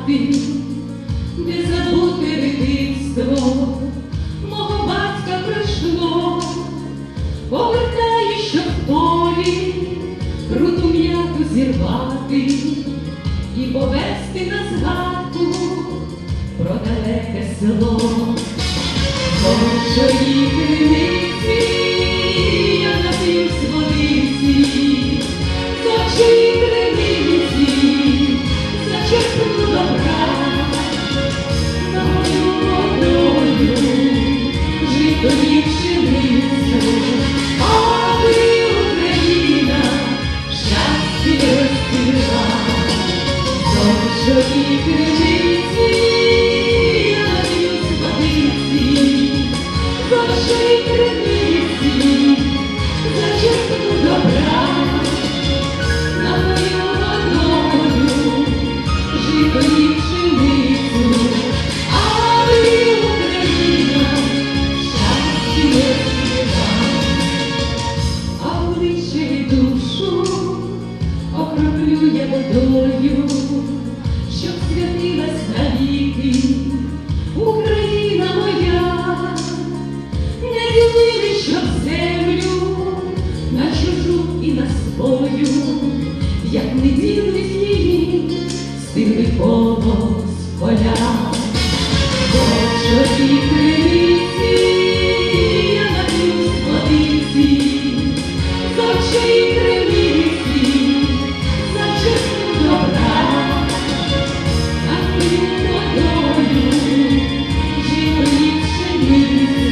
хати, де забути дитинство, мого батька прийшло, повертає, що в полі руту м'яку зірвати і повести на згадку про далеке село, Божої криниці я напівсь водиці. що тільки житті, один світ, за що чути голос поля, Боже я нап'юсь водиці, з очей криниці, за чисту добра, а ти водою, жінки.